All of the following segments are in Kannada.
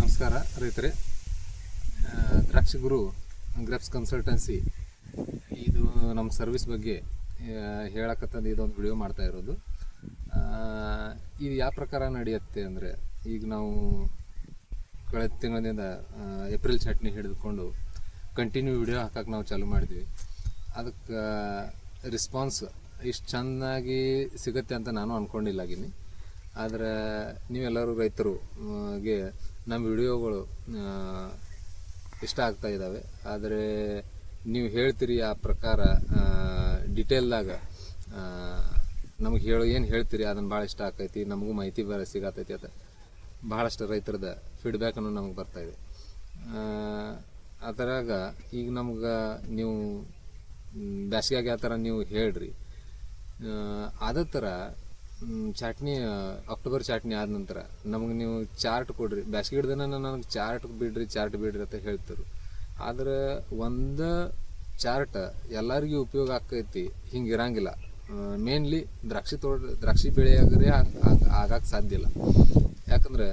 ನಮಸ್ಕಾರ, ರೈತರೆ. ದ್ರಾಕ್ಷಿ ಗುರು ಗ್ರೆಪ್ಸ್ ಕನ್ಸಲ್ಟೆನ್ಸಿ. ಇದು ನಮ್ಮ ಸರ್ವಿಸ್ ಬಗ್ಗೆ ಹೇಳಕತ್ತಂದು ಇದೊಂದು ವಿಡಿಯೋ ಮಾಡ್ತಾ ಇರೋದು. ಇದು ಯಾವ ಪ್ರಕಾರ ನಡೆಯುತ್ತೆ ಅಂದರೆ, ಈಗ ನಾವು ಕಳೆದ ತಿಂಗಳಿಂದ ಏಪ್ರಿಲ್ ಚಟ್ನಿ ಹಿಡಿದುಕೊಂಡು ಕಂಟಿನ್ಯೂ ವಿಡಿಯೋ ಹಾಕಕ್ಕೆ ನಾವು ಚಾಲು ಮಾಡಿದ್ವಿ. ಅದಕ್ಕೆ ರಿಸ್ಪಾನ್ಸ್ ಇಷ್ಟು ಚೆನ್ನಾಗಿ ಸಿಗುತ್ತೆ ಅಂತ ನಾನು ಅಂದ್ಕೊಂಡಿಲ್ಲಾಗಿನಿ ಆದರೆ ನೀವೆಲ್ಲರೂ ರೈತರು ಆ, ಗೆ ನಮ್ಮ ವಿಡಿಯೋಗಳು ಇಷ್ಟ ಆಗ್ತಾ ಇದ್ದಾವೆ ಆದರೆ ನೀವು ಹೇಳ್ತೀರಿ ಆ ಪ್ರಕಾರ ಡಿಟೇಲ್ದಾಗ ನಮಗೆ ಹೇಳು ಏನು ಹೇಳ್ತೀರಿ ಅದನ್ನು ಭಾಳ ಇಷ್ಟ ಆಗ್ತೈತಿ ನಮಗೂ ಮಾಹಿತಿ ಬೇರೆ ಸಿಗತೈತಿ ಅದು. ಭಾಳಷ್ಟು ರೈತರದ ಫೀಡ್ಬ್ಯಾಕನ್ನು ನಮಗೆ ಬರ್ತಾ ಇದೆ. ಆ, ಅದರಾಗ ಈಗ ನಮ್ಗೆ ನೀವು ಮ್, ಆ ಥರ ನೀವು ಹೇಳ್ರಿ ಆದ ಅದೇ ಥರ ಚಟ್ನಿ ಅಕ್ಟೋಬರ್ ಚಾಟ್ನಿ ಆದ ನಂತರ ನಮಗೆ ನೀವು ಚಾರ್ಟ್ ಕೊಡ್ರಿ. ಬ್ಯಾಸ್ಗೆ ಹಿಡ್ದನ ನನಗೆ ಚಾರ್ಟ್ ಬಿಡ್ರಿ ಚಾರ್ಟ್ ಬಿಡ್ರಿ ಅಂತ ಹೇಳ್ತಾರೆ. ಆದ್ರೆ ಒಂದು ಚಾರ್ಟ್ ಎಲ್ಲರಿಗೂ ಉಪಯೋಗ ಆಕೈತಿ, ಹಿಂಗೆ ಇರಂಗಿಲ್ಲ. ಮೇನ್ಲಿ ದ್ರಾಕ್ಷಿ ತೋಟ ದ್ರಾಕ್ಷಿ ಬೆಳೆಯಾಗ್ರೆ ಆಗಕ್ಕೆ ಸಾಧ್ಯ ಇಲ್ಲ. ಯಾಕಂದ್ರೆ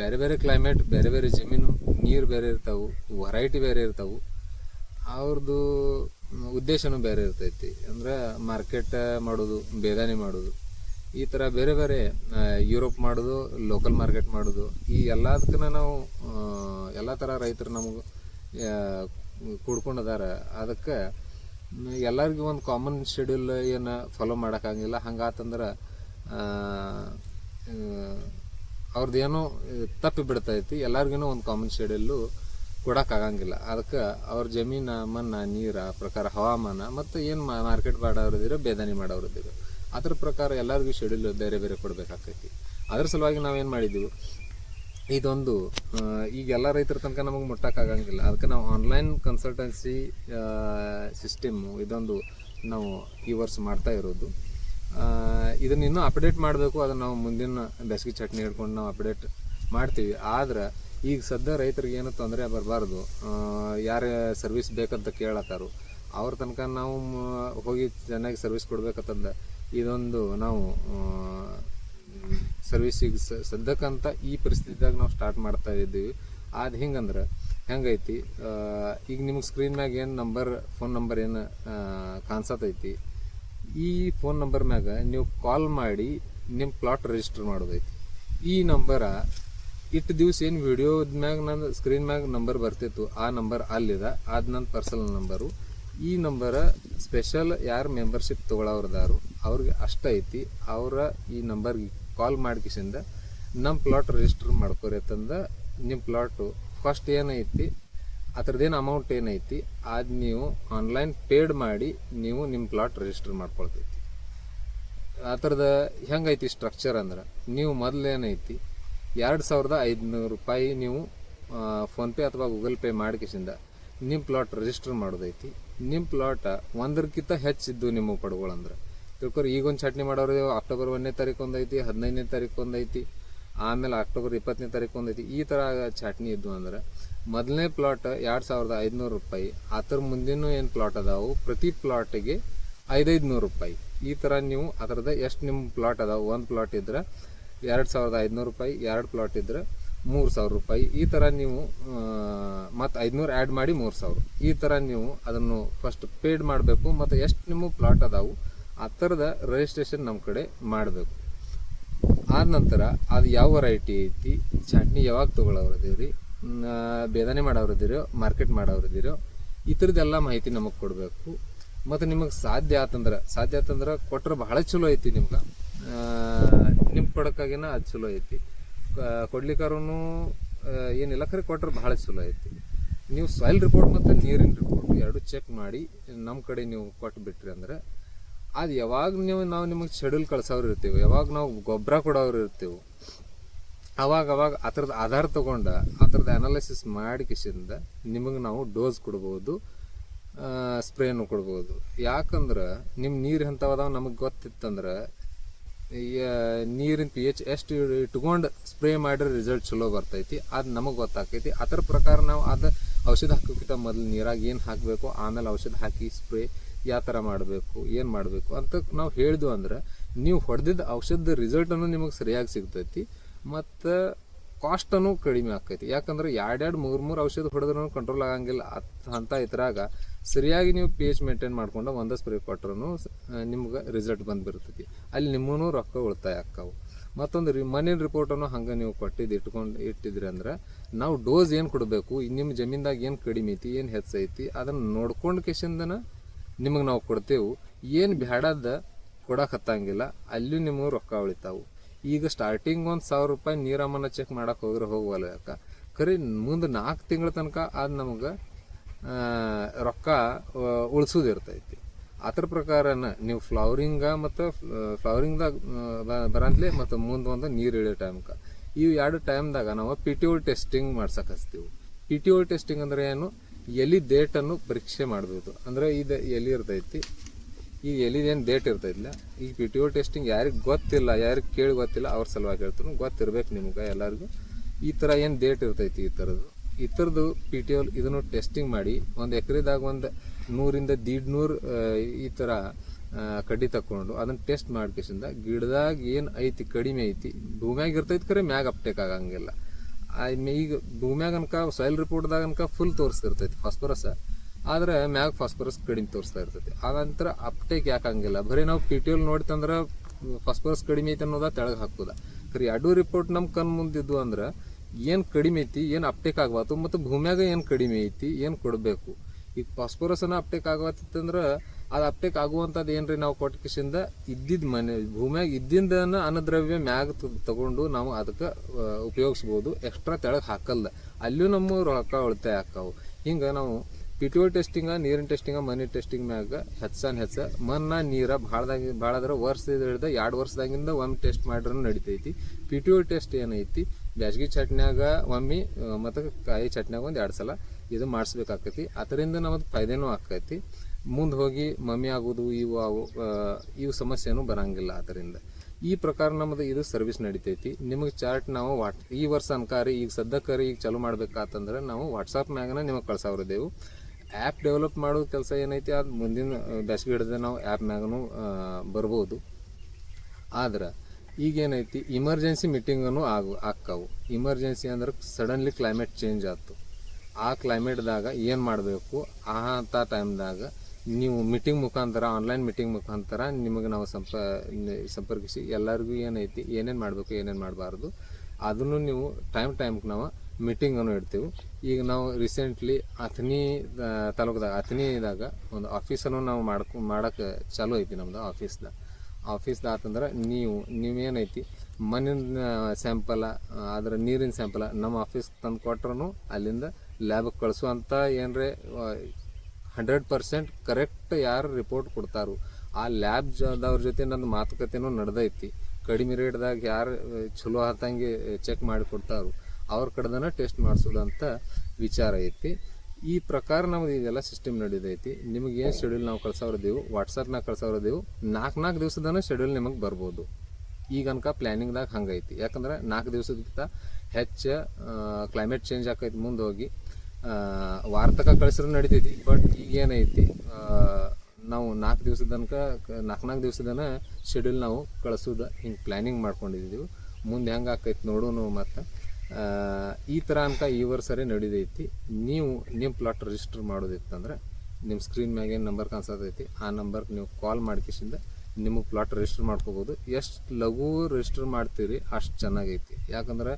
ಬೇರೆ ಬೇರೆ ಕ್ಲೈಮೇಟ್ ಬೇರೆ ಬೇರೆ ಜಮೀನು, ನೀರು ಬೇರೆ ಇರ್ತಾವು, ವೆರೈಟಿ ಬೇರೆ ಇರ್ತಾವು. ಅವ್ರದ್ದು ಉದ್ದೇಶನೂ ಬೇರೆ ಇರ್ತೈತಿ. ಅಂದ್ರೆ ಮಾರ್ಕೆಟ್ ಮಾಡೋದು ಬೇದಾನೆ ಮಾಡೋದು. ಈ ಥರ ಬೇರೆ ಬೇರೆ ಯುರೋಪ್ ಮಾಡೋದು ಲೋಕಲ್ ಮಾರ್ಕೆಟ್ ಮಾಡೋದು, ಈ ಎಲ್ಲದಕ್ಕೂ ನಾವು ಎಲ್ಲ ಥರ ರೈತರು ನಮಗೆ ಕೂಡ್ಕೊಂಡದಾರ. ಅದಕ್ಕೆ ಎಲ್ಲರಿಗೂ ಒಂದು ಕಾಮನ್ ಶೆಡ್ಯೂಲ್ ಏನು ಫಾಲೋ ಮಾಡೋಕ್ಕಾಗಿಲ್ಲ ಹಂಗಾತಂದ್ರೆ ಅವ್ರದ್ದು ಏನೋ ತಪ್ಪಿ ಬಿಡ್ತೈತಿ. ಎಲ್ಲರಿಗೂ ಒಂದು ಕಾಮನ್ ಶೆಡ್ಯೂಲು ಕೊಡೋಕ್ಕಾಗಂಗಿಲ್ಲ ಅದಕ್ಕೆ, ಅವ್ರ ಜಮೀನ ಮಣ್ಣ ನೀರ, ಪ್ರಕಾರ ಹವಾಮಾನ, ಮತ್ತು ಏನು ಮಾರ್ಕೆಟ್ ಮಾಡೋರಿದ್ದೀರೋ ಬೇದಾನಿ ಮಾಡೋರಿದ್ದೀರೋ ಅದ್ರ ಪ್ರಕಾರ ಎಲ್ಲರಿಗೂ ಶೆಡ್ಯೂಲ್ ಬೇರೆ ಬೇರೆ ಕೊಡಬೇಕಾಗ್ತೈತಿ. ಅದ್ರ ಸಲುವಾಗಿ ನಾವೇನು ಮಾಡಿದ್ದೀವಿ ಇದೊಂದು ಈಗ ಎಲ್ಲ ರೈತರ ತನಕ ನಮಗೆ ಮುಟ್ಟಕ್ಕಾಗಂಗಿಲ್ಲ ಅದಕ್ಕೆ ನಾವು ಆನ್ಲೈನ್ ಕನ್ಸಲ್ಟೆನ್ಸಿ ಸಿಸ್ಟಮ್ಮು ಇದೊಂದು ನಾವು ಈ ವರ್ಷ ಮಾಡ್ತಾ ಇರೋದು. ಇದನ್ನ ಇನ್ನೂ ಅಪ್ಡೇಟ್ ಮಾಡಬೇಕು. ಅದನ್ನು ನಾವು ಮುಂದಿನ ಬೇಸಿಗೆ ಚಟ್ನಿ ಹಿಡ್ಕೊಂಡು ನಾವು ಅಪ್ಡೇಟ್ ಮಾಡ್ತೀವಿ. ಆದ್ರೆ, ಈಗ ಸದ್ಯ ರೈತರಿಗೆ ಏನು ತೊಂದರೆ ಬರಬಾರ್ದು. ಯಾರು ಸರ್ವಿಸ್ ಬೇಕಂತ ಕೇಳತ್ತಾರು. ಅವ್ರ ತನಕ ನಾವು ಹೋಗಿ ಚೆನ್ನಾಗಿ ಸರ್ವಿಸ್ ಕೊಡ್ಬೇಕಂತಂದ ಇದೊಂದು ನಾವು ಸರ್ವಿಸಿಗೆ ಸದ್ಯಕ್ಕಂತ ಈ ಪರಿಸ್ಥಿತಿದಾಗ ನಾವು ಸ್ಟಾರ್ಟ್ ಮಾಡ್ತಾ ಇದ್ದೀವಿ. ಅದು ಹಿಂಗಂದ್ರೆ, ಹೆಂಗೈತಿ ಈಗ ನಿಮಗೆ ಸ್ಕ್ರೀನ್ ಮ್ಯಾಗ ಏನು ನಂಬರ್ ಫೋನ್ ನಂಬರ್ ಏನು ಕಾಣಿಸತೈತಿ. ಈ ಫೋನ್ ನಂಬರ್ ಮ್ಯಾಗ ನೀವು ಕಾಲ್ ಮಾಡಿ ನಿಮ್ಮ ಪ್ಲಾಟ್ ರಿಜಿಸ್ಟರ್ ಮಾಡೋದೈತಿ. ಈ ನಂಬರ ಇಟ್ಟು ದಿವ್ಸ ಏನು ವಿಡಿಯೋದ ಮ್ಯಾಗ ನನ್ನ ಸ್ಕ್ರೀನ್ ಮ್ಯಾಗ ನಂಬರ್ ಬರ್ತಿತ್ತು, ಆ ನಂಬರ್ ಅಲ್ಲಿದೆ ಅದು ನನ್ನ ಪರ್ಸನಲ್ ನಂಬರು ಈ ನಂಬರ ಸ್ಪೆಷಲ್ ಯಾರು ಮೆಂಬರ್ಶಿಪ್ ತೊಗೊಳವ್ರದಾರು ಅವ್ರಿಗೆ ಅಷ್ಟ ಐತಿ, ಅವರ ಈ ನಂಬರ್ಗೆ ಕಾಲ್ ಮಾಡ್ಕಿಸಿಂದ ನಮ್ಮ ಪ್ಲಾಟ್ ರಿಜಿಸ್ಟರ್ ಮಾಡ್ಕೊರಿ ಅಂತಂದ ನಿಮ್ಮ ಪ್ಲಾಟು ಫಸ್ಟ್ ಏನೈತಿ ಅದ್ರದ್ದೇನು ಅಮೌಂಟ್ ಏನೈತಿ ಅದು ನೀವು ಆನ್ಲೈನ್ ಪೇಡ್ ಮಾಡಿ ನೀವು ನಿಮ್ಮ ಪ್ಲಾಟ್ ರಿಜಿಸ್ಟರ್ ಮಾಡ್ಕೊಳ್ತೈತಿ. ಆ ಥರದ ಹೆಂಗೈತಿ ಸ್ಟ್ರಕ್ಚರ್ ಅಂದ್ರೆ, ನೀವು ಮೊದಲು ಏನೈತಿ ಎರಡು ಸಾವಿರದ ಐದುನೂರು ರೂಪಾಯಿ ನೀವು ಫೋನ್ಪೇ ಅಥವಾ ಗೂಗಲ್ ಪೇ ಮಾಡಿಕಿಸಿಂದ ನಿಮ್ಮ ಪ್ಲಾಟ್ ರಿಜಿಸ್ಟರ್ ಮಾಡೋದೈತಿ. ನಿಮ್ಮ ಪ್ಲಾಟ್ ಒಂದರಕ್ಕಿಂತ ಹೆಚ್ಚಿದ್ದು ನಿಮ್ಮ ಪಡ್ಗಳಂದ್ರೆ ತಿಳ್ಕೊರಿ ಈಗ ಒಂದು ಚಟ್ನಿ ಮಾಡೋರು ಅಕ್ಟೋಬರ್ ಒಂದನೇ ತಾರೀಕು ಒಂದೈತಿ, ಹದಿನೈದನೇ ತಾರೀಕು ಒಂದೈತಿ, ಆಮೇಲೆ ಅಕ್ಟೋಬರ್ ಇಪ್ಪತ್ತನೇ ತಾರೀಕು ಒಂದೈತಿ. ಈ ಥರ ಚಟ್ನಿ ಇದ್ದು ಅಂದ್ರೆ, ಮೊದಲನೇ ಪ್ಲಾಟ್ ಎರಡು ಸಾವಿರದ ಐದುನೂರು ರೂಪಾಯಿ, ಅದ್ರ ಮುಂದಿನೂ ಏನು ಪ್ಲಾಟ್ ಅದಾವು, ಪ್ರತಿ ಪ್ಲಾಟಿಗೆ ಐದೈದು ನೂರು ರೂಪಾಯಿ. ಈ ಥರ ನೀವು ಅದರದ ಎಷ್ಟು ನಿಮ್ಮ ಪ್ಲಾಟ್ ಅದಾವು. ಒಂದು ಪ್ಲಾಟ್ ಇದ್ರೆ ಎರಡು ಸಾವಿರದ ಐದುನೂರು ರೂಪಾಯಿ, ಎರಡು ಪ್ಲಾಟ್ ಇದ್ರೆ ಮೂರು ಸಾವಿರ ರೂಪಾಯಿ. ಈ ಥರ ನೀವು ಮತ್ತು ಐದುನೂರು ಆ್ಯಡ್ ಮಾಡಿ ಮೂರು ಸಾವಿರ. ಈ ಥರ ನೀವು ಅದನ್ನು ಫಸ್ಟ್ ಪೇಡ್ ಮಾಡಬೇಕು, ಮತ್ತು ಎಷ್ಟು ನಿಮ್ಮ ಪ್ಲಾಟ್ ಅದಾವು, ಆ ಥರದ ರಿಜಿಸ್ಟ್ರೇಷನ್ ನಮ್ಮ ಕಡೆ ಮಾಡಬೇಕು. ಆದ ನಂತರ ಅದು ಯಾವ ವೆರೈಟಿ ಐತಿ, ಚಟ್ನಿ ಯಾವಾಗ ತೊಗೊಳೋರದೀರಿ ಬೇದಾನೆ ಮಾಡೋರದಿರೋ ಮಾರ್ಕೆಟ್ ಮಾಡೋರದಿರೋ ಈ ಥರದ್ದೆಲ್ಲ ಮಾಹಿತಿ ನಮಗೆ ಕೊಡಬೇಕು. ಮತ್ತು ನಿಮಗೆ ಸಾಧ್ಯ ಆತಂದ್ರೆ ಸಾಧ್ಯ ಆತಂದ್ರೆ ಕೊಟ್ಟರೆ ಬಹಳ ಚಲೋ ಐತಿ ನಿಮ್ಗೆ. ನಿಮ್ಮ ಕೊಡೋಕ್ಕಾಗಿನ ಅದು ಚಲೋ ಐತಿ. ಕೊಡ್ಲಿಕ್ಕಾರೂ ಏನಿಲ್ಲ ಖರೆ ಕೊಟ್ರೆ ಭಾಳ ಚಲೋ ಐತಿ. ನೀವು ಸಾಯಿಲ್ ರಿಪೋರ್ಟ್ ಮತ್ತು ನೀರಿನ ರಿಪೋರ್ಟ್ ಎರಡು ಚೆಕ್ ಮಾಡಿ ನಮ್ಮ ಕಡೆ ನೀವು ಕೊಟ್ಟು ಬಿಟ್ರಿ ಅಂದ್ರೆ, ಅದು ಯಾವಾಗ ನೀವು, ನಾವು ನಿಮಗೆ ಶೆಡ್ಯೂಲ್ ಕಳ್ಸೋರು ಇರ್ತೀವಿ, ಯಾವಾಗ ನಾವು ಗೊಬ್ಬರ ಕೊಡೋರು ಇರ್ತೀವಿ, ಅವಾಗ ಅವಾಗ ಅದ್ರದ್ದು ಆಧಾರ ತೊಗೊಂಡು ಆ ಥರದ ಅನಾಲಿಸಿಸ್ ಮಾಡಿ ಕಿಸಿಂದ ನಿಮಗೆ ನಾವು ಡೋಸ್ ಕೊಡ್ಬೋದು ಸ್ಪ್ರೇನು ಕೊಡ್ಬೋದು. ಯಾಕಂದ್ರೆ ನಿಮ್ಮ ನೀರು ಎಂಥವದಾವ ನಮಗೆ ಗೊತ್ತಿತ್ತಂದ್ರೆ ನೀರಿನ ಪಿ ಎಚ್ ಎಷ್ಟು ಇಟ್ಕೊಂಡು ಸ್ಪ್ರೇ ಮಾಡಿದ್ರೆ ರಿಸಲ್ಟ್ ಚಲೋ ಬರ್ತೈತಿ. ಅದು ನಮಗೆ ಗೊತ್ತಾಕೈತಿ. ಅದರ ಪ್ರಕಾರ ನಾವು ಅದು ಔಷಧ ಹಾಕೋಕ್ಕಿಂತ ಮೊದಲು ನೀರಾಗಿ ಏನು ಹಾಕಬೇಕು, ಆಮೇಲೆ ಔಷಧ ಹಾಕಿ ಸ್ಪ್ರೇ ಯಾವ ಥರ ಮಾಡಬೇಕು, ಏನು ಮಾಡಬೇಕು ಅಂತ ನಾವು ಹೇಳಿದ್ವು ಅಂದ್ರೆ ನೀವು ಹೊಡೆದಿದ್ದ ಔಷಧದ ರಿಸಲ್ಟನ್ನು ನಿಮಗೆ ಸರಿಯಾಗಿ ಸಿಗ್ತೈತಿ, ಮತ್ತು ಕಾಸ್ಟನ್ನು ಕಡಿಮೆ ಆಕೈತಿ. ಯಾಕಂದ್ರೆ ಎರಡೆರಡು ಮೂರು ಮೂರು ಔಷಧ ಹೊಡೆದ್ರೂ ಕಂಟ್ರೋಲ್ ಆಗಂಗಿಲ್ಲ. ಅಂತ ಇದ್ರಾಗ ಸರಿಯಾಗಿ ನೀವು ಪಿ ಎಚ್ ಮೇಂಟೈನ್ ಮಾಡ್ಕೊಂಡು ಒಂದೇ ಸ್ಪ್ರೇ ಕೊಟ್ರೂ ನಿಮ್ಗೆ ರಿಸಲ್ಟ್ ಬಂದ್ಬಿರ್ತೈತಿ ಅಲ್ಲಿ ನಿಮ್ಮೂ ರೊಕ್ಕ ಉಳಿತಾಯ ಆಕ್ಕಾವು ಮತ್ತೊಂದು ರಿ ಮನಿನ ರಿಪೋರ್ಟನ್ನು ಹಂಗೆ ನೀವು ಕೊಟ್ಟಿದ್ದು ಇಟ್ಕೊಂಡು, ಇಟ್ಟಿದ್ರಿ ಅಂದ್ರೆ, ನಾವು ಡೋಸ್ ಏನು ಕೊಡಬೇಕು ನಿಮ್ಮ ಜಮೀನ್ದಾಗ ಏನು ಕಡಿಮೆ ಐತಿ, ಏನು ಹೆಚ್ಚೈತಿ ಅದನ್ನು ನೋಡ್ಕೊಂಡು ಕೇಸಿಂದನ ನಿಮಗೆ ನಾವು ಕೊಡ್ತೇವೆ. ಏನು ಬೇಡದ ಕೊಡಕ್ಕೆ ಹತ್ತಂಗಿಲ್ಲ, ಅಲ್ಲೂ ನಿಮಗೆ ರೊಕ್ಕ ಉಳಿತಾವು. ಈಗ ಸ್ಟಾರ್ಟಿಂಗ್ ಒಂದು ಸಾವಿರ ರೂಪಾಯಿ ನೀರಮ್ಮನ ಚೆಕ್ ಮಾಡೋಕೆ ಹೋದ್ರೆ ಹೋಗುವಲ್ಲ ಯಾಕೆ ಖರೀ ಮುಂದೆ ನಾಲ್ಕು ತಿಂಗಳ ತನಕ ಅದು ನಮಗೆ ರೊಕ್ಕ ಉಳಿಸೋದು ಇರ್ತೈತಿ ಅದ್ರ ಪ್ರಕಾರನ ನೀವು ಫ್ಲವರಿಂಗ ಮತ್ತು ಫ್ಲವರಿಂಗ್ದಾಗ ಬರಂತಲೇ ಮತ್ತು ಮುಂದೆ ಒಂದು ನೀರು ಇಳಿಯೋ ಟೈಮ್ಗೆ ಇವು ಎರಡು ಟೈಮ್ದಾಗ ನಾವು ಪಿ ಟಿ ಓ ಟೆಸ್ಟಿಂಗ್ ಮಾಡ್ಸಕ್ಕೆ ಪಿ ಟಿ ಓ ಟೆಸ್ಟಿಂಗ್ ಅಂದ್ರೆ ಏನು? ಎಲಿ ಡೇಟನ್ನು ಪರೀಕ್ಷೆ ಮಾಡಬೇಕು ಅಂದ್ರೆ ಇದು ಎಲಿ ಇರ್ತೈತಿ. ಈ ಎಲಿದೇನು ಡೇಟ್ ಇರ್ತೈತಿಲ್ಲ ಈ ಪಿ ಟಿ ಓಲ್ ಟೆಸ್ಟಿಂಗ್ ಯಾರಿಗೆ ಗೊತ್ತಿಲ್ಲ, ಯಾರಿಗೆ ಕೇಳಿ ಗೊತ್ತಿಲ್ಲ, ಅವ್ರ ಸಲುವಾಗಿ ಹೇಳ್ತಾರೆ ಗೊತ್ತಿರ್ಬೇಕು ನಿಮ್ಗೆ ಎಲ್ಲರಿಗೂ. ಈ ಥರ ಏನು ಡೇಟ್ ಇರ್ತೈತಿ ಈ ಥರದ್ದು? ಈ ಥರದ್ದು ಪಿ ಟಿ ಎಲ್ ಇದನ್ನು ಟೆಸ್ಟಿಂಗ್ ಮಾಡಿ ಒಂದು ಎಕರೆದಾಗ ಒಂದು ನೂರಿಂದ ದೀಡ್ ನೂರು ಈ ಥರ ಕಡ್ಡಿ ತಕೊಂಡು ಅದನ್ನ ಟೆಸ್ಟ್ ಮಾಡ್ಕೇಸಿಂದ ಗಿಡದಾಗ ಏನು ಐತಿ, ಕಡಿಮೆ ಐತಿ, ಭೂಮ್ಯಾಗ ಇರ್ತೈತಿ ಕರೆ ಮ್ಯಾಗ ಅಪ್ಟೇಕ್ ಆಗಂಗಿಲ್ಲ. ಈಗ ಭೂಮ್ಯಾಗ ಅನ್ಕ ಸಾಯಿಲ್ ರಿಪೋರ್ಟ್ದಾಗ ಅನ್ಕ ಫುಲ್ ತೋರಿಸ್ತಿರ್ತೈತಿ ಫಾಸ್ಫರಸ್ ಆದ್ರೆ ಮ್ಯಾಗ ಫಾಸ್ಫರಸ್ ಕಡಿಮೆ ತೋರಿಸ್ತಾ ಇರ್ತೈತಿ. ಅದಂತರ ಅಪ್ಟೇಕ್ ಯಾಕಂಗಿಲ್ಲ ಬರೀ ನಾವು ಪಿ ಟಿ ಎಲ್ ನೋಡ್ತಂದ್ರೆ ಫಾಸ್ಫರಸ್ ಕಡಿಮೆ ಐತೆ ಅನ್ನೋದ ತೆಳಗೆ ಹಾಕೋದ. ಕರಿ ಅಡು ರಿಪೋರ್ಟ್ ನಮ್ಮ ಕಣ್ ಮುಂದಿದ್ದು ಅಂದ್ರೆ ಏನು ಕಡಿಮೆ ಐತಿ, ಏನು ಅಪ್ಟೇಕ್ ಆಗ್ಬಾರ್ದು ಮತ್ತು ಭೂಮ್ಯಾಗ ಏನು ಕಡಿಮೆ ಐತಿ, ಏನು ಕೊಡಬೇಕು? ಈಗ ಫಾಸ್ಫರಸ್ನ ಅಪ್ಟೇಕ್ ಆಗತ್ತಿತ್ತಂದ್ರೆ ಅದು ಅಪ್ಟೇಕ್ ಆಗುವಂಥದ್ದು ಏನ್ರಿ ನಾವು ಕೊಟ್ಟಕಿಸಿಂದ ಇದ್ದಿದ್ದ ಮನೆ, ಭೂಮ್ಯಾಗ ಇದ್ದಿಂದನ ಅನ್ನದ್ರವ್ಯ ಮ್ಯಾಗ ತಗೊಂಡು ನಾವು ಅದಕ್ಕೆ ಉಪಯೋಗಿಸ್ಬೋದು. ಎಕ್ಸ್ಟ್ರಾ ತೆಳಗೆ ಹಾಕಲ್ಲ ಅಲ್ಲೂ ನಮ್ಮ ರೊಕ್ಕ ಉಳಿತಾಯ ಆಕ್ಕಾವು ಹಿಂಗೆ ನಾವು ಪಿ ಟಿ ಒ ಟೆಸ್ಟಿಂಗ ನೀರಿನ ಟೆಸ್ಟಿಂಗ ಮನಿ ಟೆಸ್ಟಿಂಗ್ ಮ್ಯಾಗ ಹೆಚ್ಚನ್ ಹೆಚ್ಚ ಮನ್ನ ನೀರ ಭಾಳದಾಗ, ಭಾಳದ್ರ ವರ್ಷದ ಹಿಡ್ದ ಎರಡು ವರ್ಷದಾಗಿಂದ ಒಂದು ಟೆಸ್ಟ್ ಮಾಡ್ರೂ ನಡಿತೈತಿ. ಪಿ ಟಿ ಒ ಟೆಸ್ಟ್ ಏನೈತಿ? ಬ್ಯಾಸ್ಗಿ ಚಟ್ನ್ಯಾಗ ಒಮ್ಮೆ ಮತ್ತು ಕಾಯಿ ಚಟ್ನ್ಯಾಗ ಒಂದು ಎರಡು ಸಲ ಇದು ಮಾಡಿಸ್ಬೇಕಾಗ್ತೈತಿ ಅದರಿಂದ ನಮ್ಮದು ಫಾಯ್ದೆನೂ ಆಕೈತಿ ಮುಂದೆ ಹೋಗಿ ಮಮ್ಮಿ ಆಗೋದು, ಇವು ಅವು ಇವು ಸಮಸ್ಯೆನೂ ಬರಂಗಿಲ್ಲ ಅದರಿಂದ. ಈ ಪ್ರಕಾರ ನಮ್ಮದು ಇದು ಸರ್ವಿಸ್ ನಡಿತೈತಿ. ನಿಮಗೆ ಚಾರ್ಟ್ ನಾವು ವಾಟ್, ಈ ವರ್ಷ ಅನ್ಕಾರಿ, ಈಗ ಸದ್ಯಕ್ಕರಿ ಈಗ ಚಾಲೂ ಮಾಡ್ಬೇಕಾತಂದ್ರೆ ನಾವು ವಾಟ್ಸಪ್ ಮ್ಯಾಗನ ನಿಮಗೆ ಕಳ್ಸಾವ್ರದೇವು ಆ್ಯಪ್ ಡೆವಲಪ್ ಮಾಡೋ ಕೆಲಸ ಏನೈತಿ, ಅದು ಮುಂದಿನ ಬ್ಯಾಸ್ಗೆ ಹಿಡಿದ ನಾವು ಆ್ಯಪ್ ಮ್ಯಾಗನು ಬರ್ಬೋದು. ಆದ್ರೆ ಈಗೇನೈತಿ? ಇಮರ್ಜೆನ್ಸಿ ಮೀಟಿಂಗನ್ನು ಆಗು ಆಕ್ಕಾವು ಇಮರ್ಜೆನ್ಸಿ ಅಂದ್ರೆ ಸಡನ್ಲಿ ಕ್ಲೈಮೇಟ್ ಚೇಂಜ್ ಆಯ್ತು ಆ ಕ್ಲೈಮೇಟ್ದಾಗ ಏನು ಮಾಡಬೇಕು? ಆ ಅಂಥ ಟೈಮ್ದಾಗ ನೀವು ಮೀಟಿಂಗ್ ಮುಖಾಂತರ ಆನ್ಲೈನ್ ಮೀಟಿಂಗ್ ಮುಖಾಂತರ ನಿಮಗೆ ನಾವು ಸಂಪ ಸಂಪರ್ಕಿಸಿ ಎಲ್ಲರಿಗೂ ಏನೈತಿ? ಏನೇನು ಮಾಡಬೇಕು? ಏನೇನು ಮಾಡಬಾರ್ದು? ಅದನ್ನು ನೀವು ಟೈಮ್ ಟೈಮ್ಗೆ ನಾವು ಮೀಟಿಂಗನ್ನು ಇಡ್ತೀವಿ. ಈಗ ನಾವು ರೀಸೆಂಟ್ಲಿ ಅಥಣಿ ಆ, ತಾಲೂಕದಾಗ ಅಥಣಿದಾಗ ಒಂದು ಆಫೀಸನ್ನು ನಾವು ಮಾಡ್ಕೊ ಮಾಡೋಕ್ಕೆ ಚಾಲೂ ಐತಿ ನಮ್ದು ಆಫೀಸ್ದಾಗ ಆಫೀಸ್ದ ಆತಂದ್ರೆ ನೀವು, ನೀವೇನೈತಿ? ಮಣ್ಣಿನ ಸ್ಯಾಂಪಲ ಅದರ ನೀರಿನ ಸ್ಯಾಂಪಲ ನಮ್ಮ ಆಫೀಸ್ ತಂದು ಕೊಟ್ರೂ ಅಲ್ಲಿಂದ ಲ್ಯಾಬ್ಗೆ ಕಳಿಸುವಂಥ ಏನರೇ ಹಂಡ್ರೆಡ್ ಪರ್ಸೆಂಟ್ ಕರೆಕ್ಟ್ ಯಾರು ರಿಪೋರ್ಟ್ ಕೊಡ್ತಾರೋ. ಆ ಲ್ಯಾಬ್ ಜದವ್ರ ಜೊತೆ ನನ್ನ ಮಾತುಕತೆನೂ ನಡೆದೈತಿ. ಕಡಿಮೆ ರೇಟ್ದಾಗ ಯಾರು ಚಲೋ ಹತ್ತಂಗೆ ಚೆಕ್ ಮಾಡಿ ಕೊಡ್ತಾರೋ. ಅವ್ರ ಕಡೆದನ ಟೆಸ್ಟ್ ಮಾಡಿಸೋದಂತ ವಿಚಾರ ಐತಿ. ಈ ಪ್ರಕಾರ ನಮ್ದು ಇದೆಲ್ಲ ಸಿಸ್ಟಮ್ ನಡೀತೈತಿ. ನಿಮಗೆ ಏನು ಶೆಡ್ಯೂಲ್ ನಾವು ಕಳ್ಸೋರದೇವು ವಾಟ್ಸಪ್ನಾಗ ಕಳ್ಸೋರದೇವು ನಾಲ್ಕು ನಾಲ್ಕು ದಿವಸದನ ಶೆಡ್ಯೂಲ್ ನಿಮಗೆ ಬರ್ಬೋದು. ಈಗ ಅನ್ಕ ಪ್ಲ್ಯಾನಿಂಗ್ದಾಗ ಹಂಗೈತಿ. ಯಾಕಂದ್ರೆ ನಾಲ್ಕು ದಿವಸಕ್ಕಿಂತ ಹೆಚ್ಚು ಕ್ಲೈಮೇಟ್ ಚೇಂಜ್ ಆಕೈತಿ ಮುಂದೆ ಹೋಗಿ. ವಾರ್ತಕ ಕಳಿಸ್ರು ನಡಿತೈತಿ. ಬಟ್ ಈಗ ಏನೈತಿ ಆ, ನಾವು ನಾಲ್ಕು ದಿವಸದ ತನಕ ನಾಲ್ಕು ನಾಲ್ಕು ದಿವಸದನ ಶೆಡ್ಯೂಲ್ ನಾವು ಕಳಿಸೋದು ಹಿಂಗೆ ಪ್ಲ್ಯಾನಿಂಗ್ ಮಾಡ್ಕೊಂಡಿದ್ದೀವಿ ಮುಂದೆ ಹೆಂಗೆ ಆಕೈತಿ ನೋಡೋಣ ಮತ್ತು ಈ ಥರ ಅಂತ ಈ ಸರಿ ನಡೀದೈತಿ. ನೀವು ನಿಮ್ಮ ಪ್ಲಾಟ್ ರಿಜಿಸ್ಟರ್ ಮಾಡೋದಿತ್ತಂದ್ರೆ ನಿಮ್ಮ ಸ್ಕ್ರೀನ್ ಮ್ಯಾಗ ಏನು ನಂಬರ್ ಕಾಣಿಸತೈತಿ. ಆ ನಂಬರ್ಗೆ ನೀವು ಕಾಲ್ ಮಾಡ್ಕಿಸಿಂದ ನಿಮ್ಮ ಪ್ಲಾಟ್ ರಿಜಿಸ್ಟರ್ ಮಾಡ್ಕೋಬೋದು. ಎಷ್ಟು ಲಘು ರಿಜಿಸ್ಟರ್ ಮಾಡ್ತೀರಿ ಅಷ್ಟು ಚೆನ್ನಾಗೈತಿ. ಯಾಕಂದ್ರೆ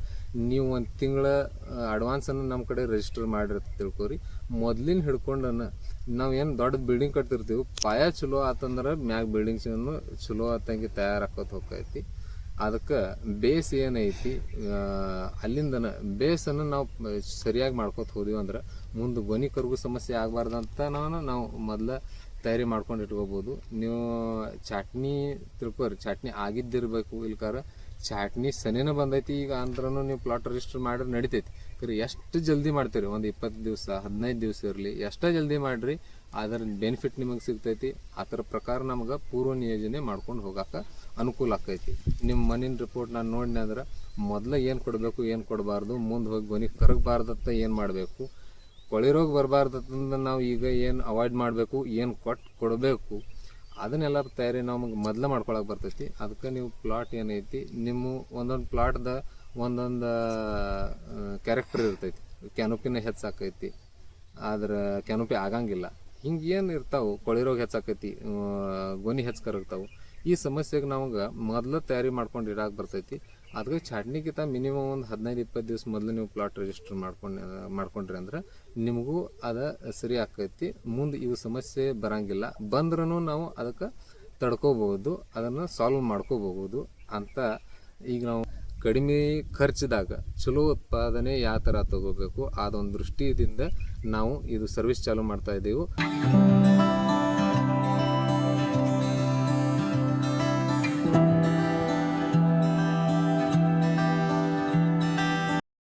ನೀವು ಒಂದು ತಿಂಗಳ ಅಡ್ವಾನ್ಸನ್ನು ನಮ್ಮ ಕಡೆ ರಿಜಿಸ್ಟರ್ ಮಾಡಿರ್ತ ತಿಳ್ಕೊರಿ. ಮೊದ್ಲಿನ ಹಿಡ್ಕೊಂಡನ ನಾವು ಏನು ದೊಡ್ಡ ಬಿಲ್ಡಿಂಗ್ ಕಟ್ತಿರ್ತೀವಿ ಪಾಯ ಚಲೋ ಆತಂದ್ರೆ ಮ್ಯಾಗ ಬಿಲ್ಡಿಂಗ್ಸನ್ನು ಚಲೋ ಆತಂಗೆ ತಯಾರಾಕೋತ ಹೋಗ್ತೈತಿ. ಅದಕ್ಕೆ ಬೇಸ್ ಏನೈತಿ ಅಲ್ಲಿಂದ ಅಲ್ಲಿಂದನ ಬೇಸನ್ನು ನಾವು ಸರಿಯಾಗಿ ಮಾಡ್ಕೊತ ಹೋದಿವಿ ಅಂದ್ರೆ ಮುಂದೆ ಗೊನಿ ಸಮಸ್ಯೆ ಆಗಬಾರ್ದಂತ ನಾನು ನಾವು ಮೊದಲ ತಯಾರಿ ಮಾಡ್ಕೊಂಡು ಇಟ್ಕೋಬೋದು. ನೀವು ಚಟ್ನಿ ತಿಳ್ಕೊರಿ, ಚಟ್ನಿ ಆಗಿದ್ದಿರ್ಬೇಕು ಇಲ್ಕಾರ, ಚಾಟ್ನಿ ಸನೇನ ಬಂದೈತಿ ಈಗ ಅಂದ್ರೂ ನೀವು ಪ್ಲಾಟ್ ರಿಜಿಸ್ಟರ್ ಮಾಡಿದ್ರೆ ನಡಿತೈತಿ. ಕರೆ ಎಷ್ಟು ಜಲ್ದಿ ಮಾಡ್ತೀರಿ? ಒಂದು ಇಪ್ಪತ್ತು ದಿವಸ, ಹದಿನೈದು ದಿವಸ ಇರಲಿ, ಎಷ್ಟೇ ಜಲ್ದಿ ಮಾಡಿರಿ, ಅದರ ಬೆನಿಫಿಟ್ ನಿಮಗೆ ಸಿಗ್ತೈತಿ. ಅದರ ಪ್ರಕಾರ ನಮ್ಗೆ ಪೂರ್ವ ನಿಯೋಜನೆ ಮಾಡ್ಕೊಂಡು ಹೋಗಾಕ ಅನುಕೂಲ ಆಕೈತಿ. ನಿಮ್ಮ ಮನಿನ ರಿಪೋರ್ಟ್ ನಾನು ನೋಡಿದೆ ಅಂದ್ರೆ ಮೊದಲ ಏನು ಕೊಡಬೇಕು, ಏನು ಕೊಡಬಾರ್ದು, ಮುಂದೆ ಹೋಗಿ ಗೊನಿ ಕರಗಬಾರ್ದತ್ತ ಏನು ಮಾಡಬೇಕು, ಕೊಳೆ ರೋಗ ಬರಬಾರ್ದಂದ್ರೆ ನಾವು ಈಗ ಏನು ಅವಾಯ್ಡ್ ಮಾಡಬೇಕು, ಏನು ಕೊಟ್ಟು ಕೊಡಬೇಕು, ಅದನ್ನೆಲ್ಲ ತಯಾರಿ ನಮಗೆ ಮೊದಲೇ ಮಾಡ್ಕೊಳಕ್ಕೆ ಬರ್ತೈತಿ. ಅದಕ್ಕೆ ನೀವು ಪ್ಲಾಟ್ ಏನೈತಿ, ನಿಮ್ಮ ಒಂದೊಂದು ಪ್ಲಾಟ್ದ ಒಂದೊಂದು ಕ್ಯಾರೆಕ್ಟರ್ ಇರ್ತೈತಿ. ಕ್ಯಾನೋಪಿನ ಹೆಚ್ಚಾಕೈತಿ, ಆದ್ರೆ ಕ್ಯಾನೋಪಿ ಆಗಂಗಿಲ್ಲ. ಹಿಂಗೆ ಏನು ಇರ್ತಾವೆ, ಕೊಳೆ ರೋಗ ಹೆಚ್ಚಾಕೈತಿ ಗೊನಿ ಹೆಚ್ಚು ಹೆಚ್ಚಕರಗ್ತಾವೆ ಈ ಸಮಸ್ಯೆಗೆ ನಮಗೆ ಮೊದಲು ತಯಾರಿ ಮಾಡ್ಕೊಂಡು ಇಡಾಕ ಬರ್ತೈತಿ. ಅದಕ್ಕೆ ಚಾಟ್ನಿಗಿಂತ ಮಿನಿಮಮ್ ಒಂದು ಹದಿನೈದು ಇಪ್ಪತ್ತು ದಿವಸ ಮೊದಲು ನೀವು ಪ್ಲಾಟ್ ರಿಜಿಸ್ಟರ್ ಮಾಡ್ಕೊಂಡು, ಮಾಡ್ಕೊಂಡ್ರಿ ಅಂದ್ರೆ ನಿಮಗೂ ಅದು ಸರಿ ಆಕೈತಿ ಮುಂದೆ ಇವು ಸಮಸ್ಯೆ ಬರಂಗಿಲ್ಲ. ಬಂದ್ರೂ ನಾವು ಅದಕ್ಕೆ ತಡ್ಕೋಬಹುದು, ಅದನ್ನು ಸಾಲ್ವ್ ಮಾಡ್ಕೋಬಹುದು ಅಂತ ಈಗ ನಾವು ಕಡಿಮೆ ಖರ್ಚಿದಾಗ ಚಲೋ ಉತ್ಪಾದನೆ ಯಾವ ಥರ ತಗೋಬೇಕು, ಅದೊಂದು ದೃಷ್ಟಿಯಿಂದ ನಾವು ಇದು ಸರ್ವಿಸ್ ಚಾಲೂ ಮಾಡ್ತಾ ಇದ್ದೀವಿ.